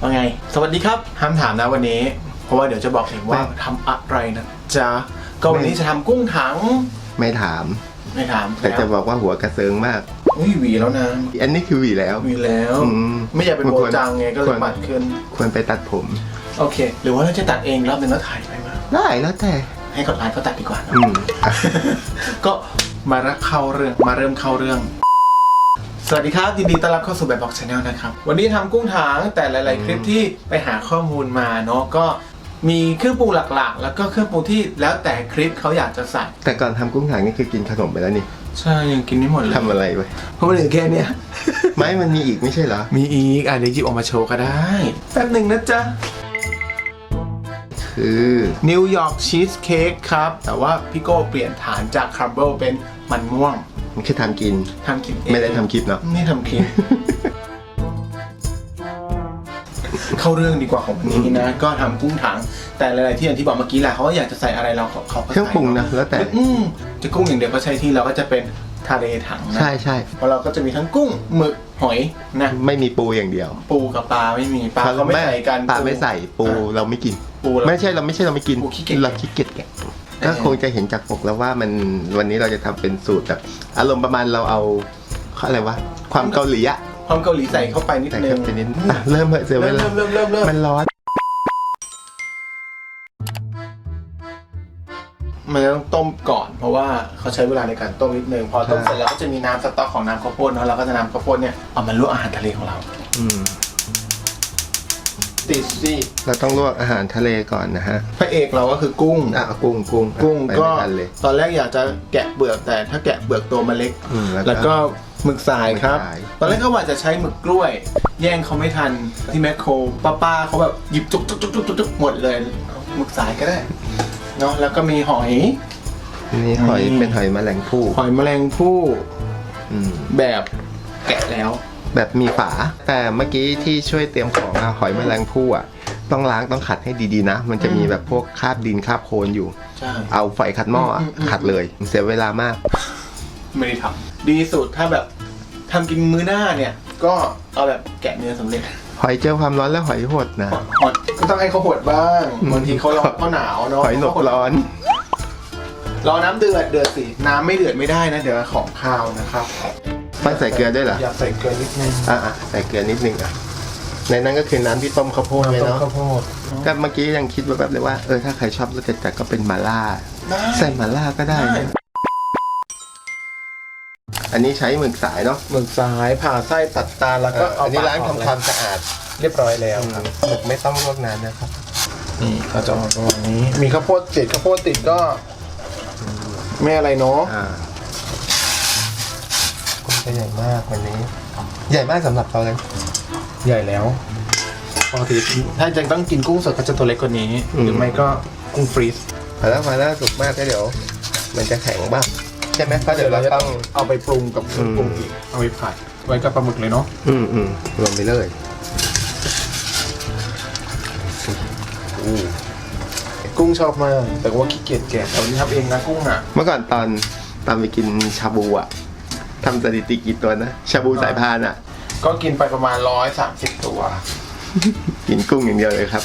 ไอ้ยว่าไง สวัสดีครับห้ามถามนะวันนี้ เพราะว่าเดี๋ยวจะบอกเองว่าทำอะไรนะจ๊ะก็วันนี้จะทำกุ้งถังไม่ถาม ไม่ถามแต่จะบอกว่าหัวกระเซิงมากอุ้ยหวีแล้วนะอันนี้คือหวีแล้วหวีแล้ว อืมไม่อยากเป็นโบควรจังไงก็เลควยรปัดขึ้น ควรไปตัดผม โอเค หรือว่าเราจะตัดเองรอบหนึงแล้วถ่ายไปมาได้แล้วแต่ ให้กดไลน์ก็ตัดดีกว่าเนอะอืมอะก็มาเริ่มเข้าเรื่องมาเริ่มเข้าเรื่อง สวัสดีครับ ยินดีต้อนรับเข้าสู่แบบบอกชาแนลนะครับ วันนี้ทำกุ้งถางแต่หลาย ๆ คลิปที่ไปหาข้อมูลมาเนาะก็มีเครื่องปรุงหลัก ๆ แล้วก็เครื่องปรุงที่แล้วแต่คลิปเขาอยากจะใส่แต่ก่อนทำกุ้งถังนี่คือกินขนมไปแล้วนี่ใช่ยังกินไม่หมดเลยทำอะไรไว้เพราะมันเหลือแค่เนี้ยไม่มันมีอีกไม่ใช่เหรอมีอีกอะเดี๋ยวหยิบออกมาโชว์ก็ได้แป๊บหนึ่งนะจ๊ะคือนิวยอร์กชีสเค้กครับแต่ว่าพี่โก้เปลี่ยนฐานจากครัมเบิลเป็นมันม่วง มันคือทำกิน ทำกินเองไม่ได้ทำคลิปเนาะ ไม่ทำคลิป เข้าเรื่องดีกว่าของวันนี้นะ ก็ทำกุ้งถัง แต่หลายๆที่อย่างที่บอกเมื่อกี้แหละเขาก็อยากจะใส่อะไรเราเขาเขาก็เครื่องใส่ปรุงนะแล้วแต่ อืมจะกุ้งอย่างเดียวก็ใช่ที่เราก็จะเป็นทะเลถังนะใช่ใช่เพราะเราก็จะมีทั้งกุ้งหมึกหอยนะ ไม่มีปูอย่างเดียวปูกับปลาไม่มีปลาเขาไม่ใส่กัน ปลาไม่ใส่ปูเราไม่กิน ปูเราไม่ใช่เราไม่ใช่เราไม่กินปูขี้เกียจ เราขี้เกียจแกะ ก็คงจะเห็นจากปกแล้วว่ามันวันนี้เราจะทำเป็นสูตรแบบ อารมณ์ประมาณเราเอาอะไรวะความเกาหลีอะความเกาหลีใส่เข้าไปนิดแต่นึก็งเป็นนิดอะเริ่มเถอะเสียเวเริ่มลา เริ่มเริ่มเริ่มเริ่มมันร้อน มันจะต้องต้มก่อน เพราะว่าเขาใช้เวลาในการต้มนิดนึงพอต้มใช่ เสร็จแล้วก็จะมีน้ำสต๊อกของน้ำข้าวโพดเนาะเราก็จะนำข้าวโพดเนี่ยเอามาลวกอาหารทะเลของเรา อืม ติดสิเราต้องลวกอาหารทะเลก่อนนะฮะพระเอกเราก็คือกุ้ง อะกุ้งกุ้งอะกุ้งไปก็ไม่ทันเลย ตอนแรกอยากจะแกะเปลือกแต่ถ้าแกะเปลือกตัวมันเล็ก อืมแล้วก็แล้วก็หมึกสายครับ หมึกสาย ตอนแรกเขาว่าจะใช้หมึกกล้วย แย่งเขาไม่ทันที่แมคโครป้าป้าๆเขาแบบหยิบจุกจุกจุกจุกจุกหมดเลยเอาหมึกสายก็ได้เนาะแล้วก็มีหอยนี่หอยนี่เป็นหอยแมลงภู่หอยแมลงภู่อืมแบบแกะแล้ว แบบมีฝา แต่เมื่อกี้ที่ช่วยเตรียมของอะหอยแมลงภู่อะต้องล้างต้องขัดให้ดีๆนะ มันจะมีแบบพวกคราบดินคราบโคลนอยู่ ใช่ เอาไฟขัดหม้ออะอืมอืมขัดเลย เสียเวลามาก ไม่ได้ทำดีสุดถ้าแบบทำกินมื้อหน้าเนี่ย ก็เอาแบบแกะเนื้อสำเร็จหอยเจอความร้อนและหอยหดนะหอยก็ต้องให้เขาหดบ้างบางทีเขาร้อนเขาหนาวเนาะหอยหลบร้อน รอน้ำเดือดเดือดสิ น้ำไม่เดือดไม่ได้นะ เดี๋ยวของข้าวนะครับ ต้องใส่เกลือด้วยเหรออยากใส่เกลือนิดนึงอะอะใส่เกลือนิดนึงอะในนั้นก็คือน้ำที่ต้มข้าวโพดไว้ต้มเนาะข้าวโพดก็เมื่อกี้ยังคิดว่าแบบเลยว่าเออถ้าใครชอบรสจัดๆก็เป็นมาล่าได้ใส่มาล่าก็ได้ได้นะอันนี้ใช้หมึกสายเนาะหมึกสายผ่าไส้ตัดตาแล้วก็เอาอันนี้ปกล้างออกทำความสะอาดเรียบร้อยแล้วครับหมึกไม่ต้องลวกนานนะครับนี่ก็จะออกประมาณนี้ มีข้าวโพดติดข้าวโพดติดก็ ไม่อะไรเนาะอ่า กุ้งจะใหญ่มากวันนี้ ใหญ่มากสำหรับเราเลย ใหญ่แล้วปกติถ้าจะต้องกินกุ้งสดก็จะตัวเล็กกว่านี้หรือไม่ก็กุ้งฟรีซพอแล้วพอแล้วสุกมากก็เดี๋ยว มันจะแข็งบ้างใช่ไหมเพราะเดี๋ยวเราต้องเอาไปปรุงกับเครื่องปรุงอีกเอาไปผัดไว้กับปลาหมึกเลยเนาะอืมอืมรวมไปเลยอู้กุ้งชอบมากแต่ว่าขี้เกียจแกะแต่วันนี้ทำเองนะกุ้งอะ เมื่อก่อนตอนตอนไปกินชาบูอะ ทำสถิติกี่ตัวนะ ชาบูสายพานอะก็กินไปประมาณร้อยสามสิบตัวกินกุ้งอย่างเดียวเลยครับ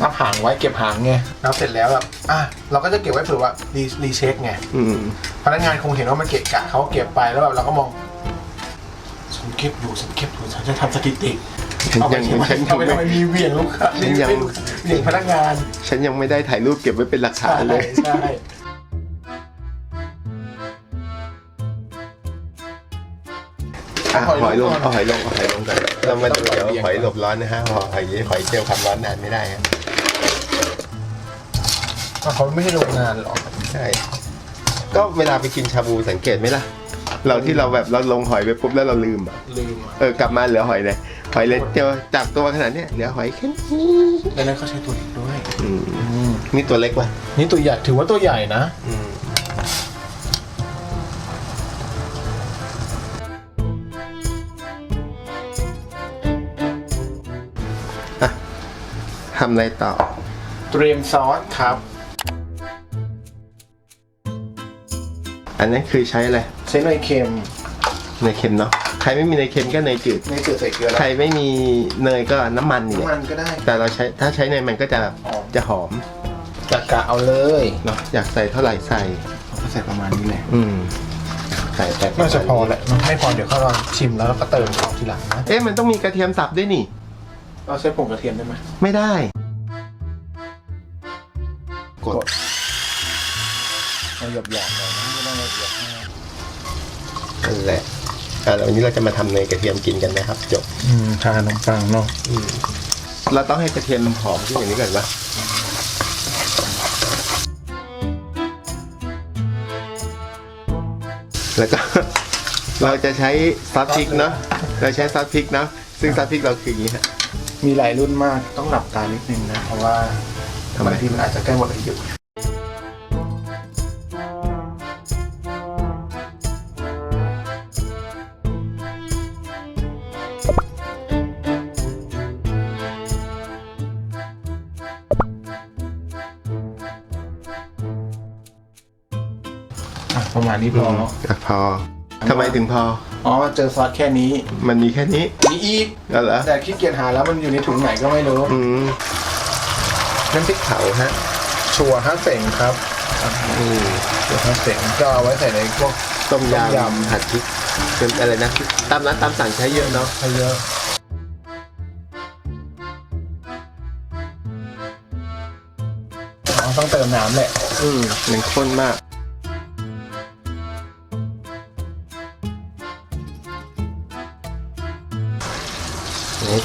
นับหางไว้เก็บหางไงนับเสร็จแล้วแบบอะเราก็จะเก็บไว้เผื่อว่ารีรีเช็คไงอืมพนักงานคงเห็นว่ามันเกะกะเขาเก็บไปแล้วแบบเราก็มองฉันเก็บอยู่ฉันเก็บอยู่ฉันจะทำสถิติฉันเอาไปยังทำไมฉันยัเอางไปไม่ ทำไมมีเหวี่ยงลูกค้าฉันยัง เหวี่ยงพนักงานฉันยังไม่ได้ถ่ายรูปเก็บไว้เป็นหลักฐานเลย ใช่ อะหอยลงเอาหอยลงเอาหอยลงก่อนเรามาดูเดี๋ยวหอยหลบร้อนนะฮะหอยหอยเจอความร้อนนานไม่ได้ฮะอะเขาไม่ให้โรงงานหรอกใช่ก็เวลาไปกินชาบูสังเกตไหมล่ะ เราที่เราแบบเราลงหอยไปปุ๊บแล้วเราลืมอะลืมอะเออกลับมาเหลือหอยเลยหอยเลยเจอจากตัวขนาดเนี้ยเหลือหอยแค่นี้ดังนั้นเขาใช้ตัวเล็กด้วยอืมนี่ตัวเล็กว่ะนี่ตัวใหญ่ถือว่าตัวใหญ่นะอืม ทำอะไรต่อ เตรียมซอสครับ อันนี้คือใช้อะไรใช้เนยเค็มเนยเค็มเนาะใครไม่มีเนยเค็มก็เนยจืด เนยจืดใส่เกลือแล้วใครไม่มีเนยก็น้ำมันนี่แหน้ำละมันก็ได้ แต่เราใช้ถ้าใช้เนยมันก็จะหอม จะหอมกะกะเอาเลยเนาะอยากใส่เท่าไหร่ใส่ ก็ใส่ประมาณนี้แหละอืมใส่แต่น่าจะพอแหละไม่พอเดี๋ยวเขาลองชิมแล้วเราก็เติมของทีหลังนะ เอ๊ะมันต้องมีกระเทียมสับด้วยนี่ เราใช้ผงกระเทียมได้ไหมไม่ได้ กด เราหยาบหยาบๆหน่อยนะไม่ต้องละเอียดมากนั่นแหละอ่าแล้ววันนี้เราจะมาทำเนยกระเทียมกินกันนะครับ จบ อืมทานขนมปังเนาะเราต้องให้กระเทียมหอมขึ้นอย่างนี้ก่อนวะแล้วก็ เราจะใช้ซอสพริกเนาะ เราใช้ซอสพริกเนาะ ซึ่งซอสพริกเราคืออย่างนี้ฮะ มีหลายรุ่นมากต้องหลับตานิดนึงนะ เพราะว่าทำไม บางทีมันอาจจะใกล้หมดอายุอะประมาณนี้พอเนาะอะพอ ทำไมถึงพอ อ๋อ เจอซอสแค่นี้ มันมีแค่นี้มีอีกแล้วเหรอแต่ขี้เกียจหาแล้วมันอยู่ในถุงไหนก็ไม่รู้อืมน้ำพริกเผาฮะ ชัวร์ฮะเสงครับอืมชัวร์ฮะเสงก็เอาไว้ใส่ในพวก ต้มยต้มยำำผัดพริกเป็นอะไรนะตามร้านตามสั่งใช้เยอะเนาะให้เยอะอ๋อต้องเติมน้ำแหละ อืมมันข้นมาก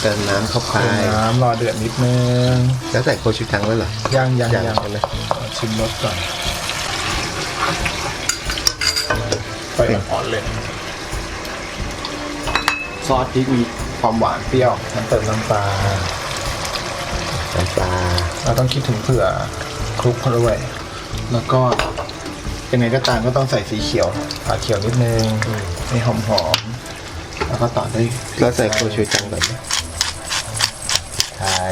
เติมน้ำเข้าไปเติมน้ำรอเดือดนิดนึง แล้วใส่โคชูจังแล้วเหรอย่างย่างยังย่างใช่ไหมชิมรสก่อนไปอ่อนๆเลยซอสพริกมีความหวานเปรี้ยวน้ำเติมน้ำปลาน้ำปลาเราต้องคิดถึงเผื่อคลุกเขาด้วย แล้วก็ยังไงก็ตามก็ต้องใส่สีเขียวฝาเขียวนิดนึงให้หอมหอมๆแล้วก็ต่อด้วยแล้วใส่โคชูจังแบบนี้ ใช่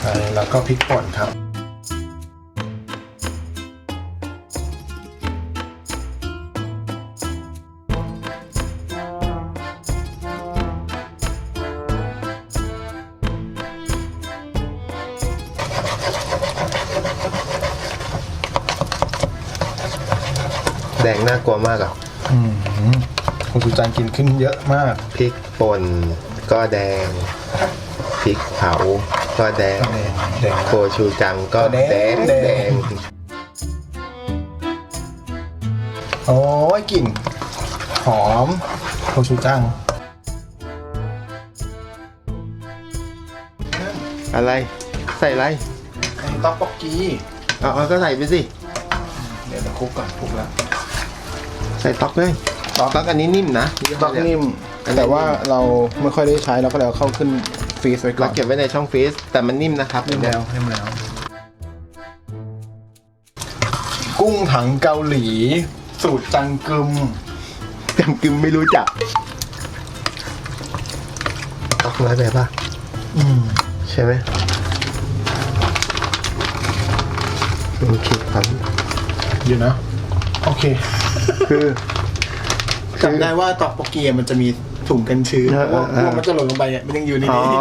ใช่แล้วก็พริกป่นครับ แดงน่ากลัวมากอะอืมคุณสุจันกินขึ้นเยอะมาก พริกป่น ก็แดงพริกเผาก็แดงแดงแดงโคชูจังก็แดแดงงแดงแดงโอ้ยกลิ่น หอมโคชูจังอะไร ใส่อะไรต๊อกปอกกี้ เอาเอาก็ใส่ไปสิ เดี๋ยวเราคลุกก่อนคลุกแล้วใส่ต๊อกเลยต๊อกต๊อกอันนี้นิ่มนะต๊อกนิ่ม แต่ว่าเราไม่ค่อยได้ใช้เราก็เลยเอาเข้าขึ้นฟรีซไว้ก่เราอนเก็บไว้ในช่องฟรีซแต่มันนิ่มนะครับนิ่มแล้วนิ่มแล้ว กุ้งถังเกาหลี สูตรจังกึม จำกึมไม่รู้จักต๊อกน้อยไปป่ะอืมใช่ไหมโอเคครับอยู่นะ โอเค คือจำได้ว่าตอกโปเกียมันจะมี ถุงกันชื้นเออเออเออกลัวมันจะหล่นลงไปอะมันยังอยู่ในอ๋อนี้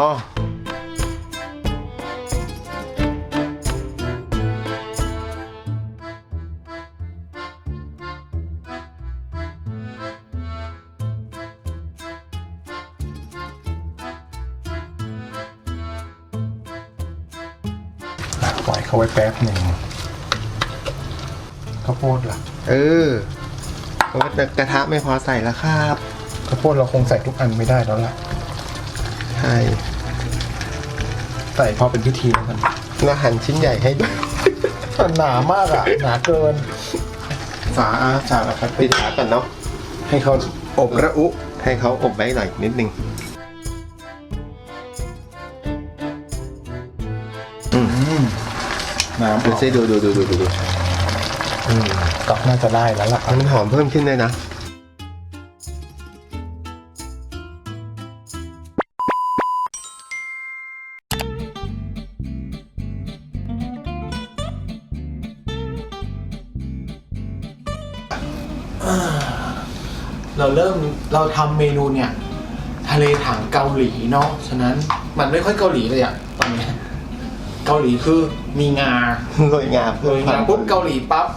ปล่อยเขาไว้แป๊บหนึ่งข้าวโพดล่ะ เออเพราะว่ากระทะไม่พอใส่แล้วครับ ข้าวโพดเราคงใส่ทุกอันไม่ได้แล้วล่ะใช่ใส่พอเป็นพิธีแล้วกันเราหั่นชิ้นใหญ่ให้ด้วยมันหนามากอะ หนาเกินฝาอาฝาอะครับปิดฝาก่อนเนาะให้เขาอบระอุให้เขาอบไว้หน่อยนิดนึงน้ำดูซิดูดูดูดูดูดูก็น่าจะได้แล้วล่ะ มันหอมเพิ่มขึ้นเลยนะ เราทำเมนูเนี่ย ทะเลถางเกาหลีเนาะฉะนั้นมันไม่ค่อยเกาหลีเลยอะตอนเนี้ยเกาหลีคือมีงาโรยงาโดยงาปุ๊บเกาหลีปั๊บ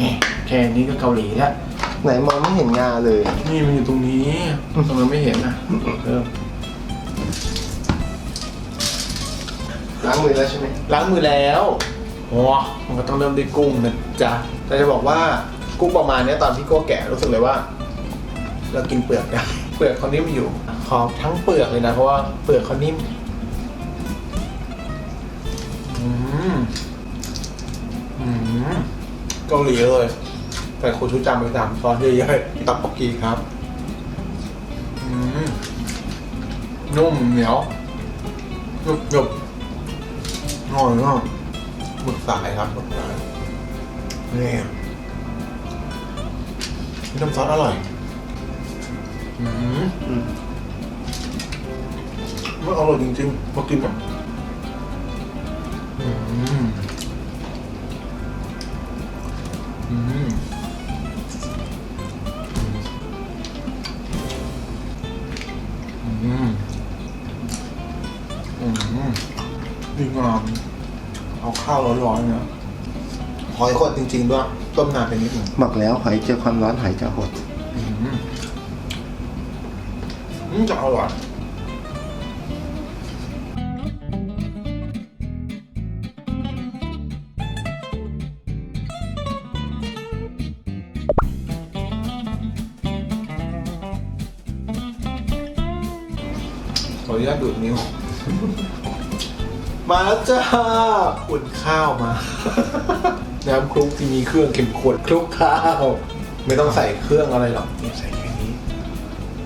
นี่แค่นี้ก็เกาหลีแล้วไหนมองไม่เห็นงาเลย นี่มันอยู่ตรงนี้ทำไมไม่เห็นนะเริ่มล้างมือแล้วใช่ไหมล้างมือแล้ว โอ้มันก็ต้องเริ่มด้วยกุ้งนะจ๊ะแต่จะบอกว่ากุ้งประมาณเนี้ยตอนที่โก้แกะรู้สึกเลยว่า เรากินเปลือกได้เปลือกเขานิ่มอยู่ขอทั้งเปลือกเลยนะเพราะว่าเปลือกเขานิ่มอืมอืมเกาหลีเลยใส่โคชูจังไปสามซอสเยอะๆตับปอกกีครับ อืมนุ่มเหนียวหยุบหยุบอร่อยมาก หมึกสายครับหมึกสายนี่น้ำซอสอร่อย อืมอืมมันอร่อยจริงๆมากินแบบอืม อืมอืมอืมดีงาม เอาข้าวร้อนๆเนี่ยหอยขดจริงๆด้วยต้มนานไปนิดหนึ่งบอกแล้วหอยเจอความร้อนหอยจะหดอืมอืมจะอร่อยขออนุญาตดูดนิ้ว มาแล้วจ้าอุ่นข้าวมา น้ำคลุกที่มีเครื่องเค็มข้นคลุกข้าว ไม่ต้องใส่เครื่องอะไรหรอกนี่ใส่แค่นี้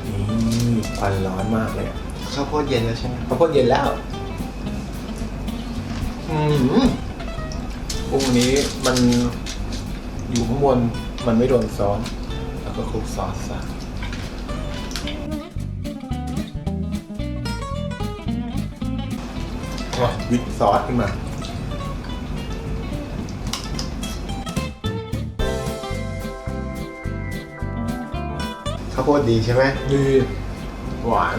นี่ควันร้อนมากเลยอะข้าวโพดเย็นแล้วใช่ไหมข้าวโพดเย็นแล้วอืมกุ้งนี้มันอยู่ข้างบนมันไม่โดนซอสแล้วก็คลุกซอสซะ อะวิดซอสขึ้นมา ข้าวโพดดีใช่ไหมดีหวาน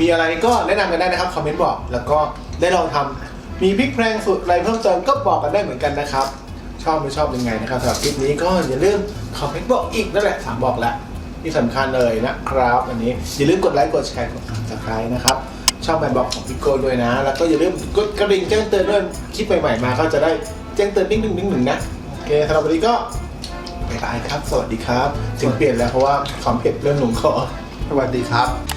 มีอะไรก็แนะนำกันได้นะครับ คอมเมนต์บอก แล้วก็ได้ลองทำมีพริกแพงสุดอะไรเพิ่มเติมก็บอกกันได้เหมือนกันนะครับ ชอบไม่ชอบยังไงนะครับสำหรับคลิปนี้ก็อย่าลืมคอมเมนต์บอกอีกนั่นแหละสามบอกแล้วที่สำคัญเลยนะครับอันนี้อย่าลืมกดไลค์กดแชร์กด subscribe นะครับชอบแบบบอกของพี่โก้ด้วยนะ แล้วก็อย่าลืมกดกระดิ่งแจ้งเตือนด้วยคลิปใหม่ๆมาก็จะได้แจ้งเตือนนิ่งๆนิ่งๆนะโอเคสำหรับวันนี้ก็บ๊ายบายครับ สวัสดีครับ ถึงเปลี่ยนแล้วเพราะว่าความเผ็ดเริ่มลงคอสวัสดีครับ